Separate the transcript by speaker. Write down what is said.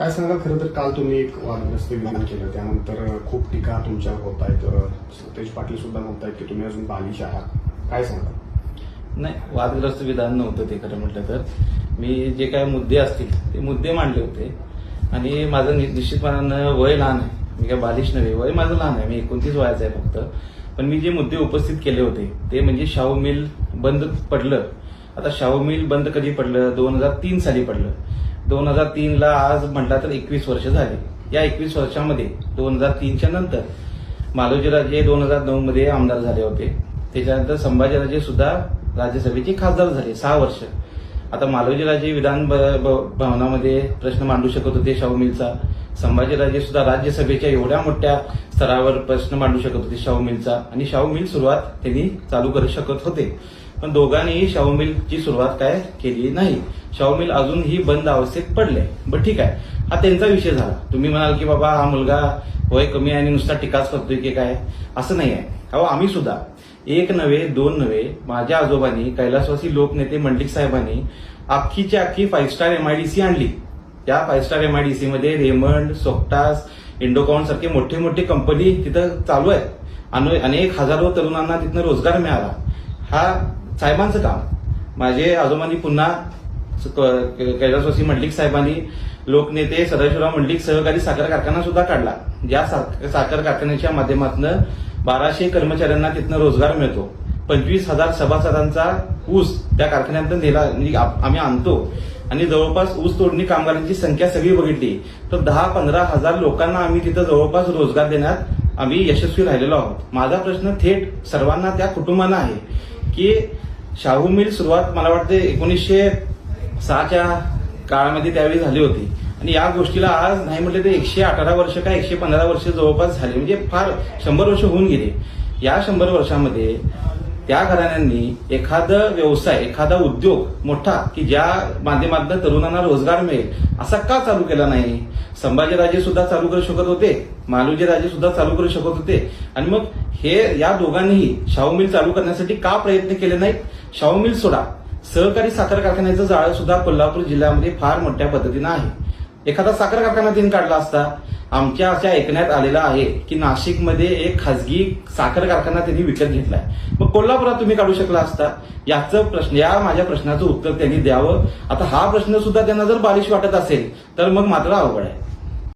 Speaker 1: काय सांगाल? खरं तर काल तुम्ही एक वादग्रस्त विधान केलं. त्यानंतर खूप टीका तुमच्यावर होत आहेत. सतेज पाटील सुद्धा म्हणतायत की तुम्ही अजून बालिश आहात. काय सांगाल?
Speaker 2: नाही वादग्रस्त विधान नव्हतं ते खरं म्हटलं तर. मी जे काय मुद्दे असतील ते मुद्दे मांडले होते. आणि माझं निश्चितपणानं वय लहान आहे. मी काय बालिश नव्हे. वय माझं लहान आहे. मी एकोणतीस वयाचं आहे फक्त. पण मी जे मुद्दे उपस्थित केले होते ते म्हणजे शाहू मिल बंद पडलं. आता शाहू मिल बंद कधी पडलं? दोन हजार तीन साली पडलं. दोन हजार तीनला आज म्हटलं तर एकवीस वर्ष झाली. या एकवीस वर्षामध्ये दोन हजार तीनच्या नंतर मालोजीराजे दोन हजार नऊ मध्ये आमदार झाले होते. त्याच्यानंतर संभाजीराजे सुद्धा राज्यसभेचे खासदार झाले सहा वर्ष. आता मालोजीराजे विधान ब- भवनामध्ये प्रश्न मांडू शकत होते शाहू मिलचा. संभाजीराजे सुद्धा राज्यसभेच्या एवढ्या मोठ्या स्तरावर प्रश्न मांडू शकत होते शाहू मिलचा. आणि शाहू मिल सुरुवात त्यांनी चालू करू शकत होते. पण दोघांनीही शाहू मिलची सुरुवात काय केली नाही. शाहू मिल अजूनही बंद अवस्थेत पडले. बरं ठीक आहे. हा त्यांचा विषय झाला. तुम्ही म्हणाल की बाबा हा मुलगा वय कमी आहे आणि नुसता टीकाच करतोय की काय? असं नाही आहे. अहो आम्ही सुद्धा एक नव्हे दोन नव्हे माझ्या आजोबांनी कैलासवासी लोकनेते मंडलिक साहेबांनी अख्खीच्या अख्खी फाईव्ह स्टार एमआयडीसी आणली. त्या फाईव्ह स्टार एमआयडीसी मध्ये रेमंड सोक्टास इंडोकॉन सारखे मोठे मोठे कंपनी तिथं चालू आहेत. आणि अनेक हजारो तरुणांना तिथनं रोजगार मिळाला. हा साहेबांचं काम. माझे आजोबांनी पुन्हा कैलासवासी मंडलिक साहेबांनी लोकनेते सदाशिवराव मंडलिक सहकारी साखर कारखाना सुद्धा काढला. ज्या साखर कारखान्याच्या माध्यमातून बाराशे कर्मचाऱ्यांना तिथनं रोजगार मिळतो. पंचवीस हजार सभासदांचा ऊस त्या कारखान्यातून नेला म्हणजे आम्ही आणतो. आणि जवळपास ऊस तोडणी कामगारांची संख्या सगळी बघितली तर दहा पंधरा हजार लोकांना आम्ही तिथं जवळपास रोजगार देण्यात आम्ही यशस्वी राहिलेलो आहोत. माझा प्रश्न थेट सर्वांना त्या कुटुंबांना आहे की शाहू मिल सुरुवात मला वाटते एकोणीसशे सहाच्या काळामध्ये त्यावेळी झाली होती. आणि या गोष्टीला आज नाही म्हटलं तर एकशे अठरा वर्ष का एकशे पंधरा वर्ष जवळपास झाली. म्हणजे फार शंभर वर्ष होऊन गेले. या शंभर वर्षामध्ये त्या घराण्यांनी एखादा व्यवसाय एखादा उद्योग मोठा की ज्या माध्यमातून तरुणांना रोजगार मिळेल असा का चालू केला नाही? संभाजीराजे सुद्धा चालू करू शकत होते मालूजी राजे सुद्धा चालू करू शकत होते. आणि मग हे या दोघांनीही शाहू मिल चालू करण्यासाठी का प्रयत्न केले नाहीत? शाहू मिल सोडा. सहकारी साखर कारखान्याचं जाळं सुद्धा कोल्हापूर जिल्ह्यामध्ये फार मोठ्या पद्धतीनं आहे. एखादा साखर कारखाना तीन काढला असता आमच्या अशा ऐकण्यात आलेलं आहे की नाशिकमध्ये एक खासगी साखर कारखाना त्यांनी विकत घेतलाय. मग कोल्हापुरात तुम्ही काढू शकला असता. याचं प्रश्न या माझ्या प्रश्नाचं उत्तर त्यांनी द्यावं. आता हा प्रश्न सुद्धा त्यांना जर बालिश वाटत असेल तर मग मात्र अवघड आहे.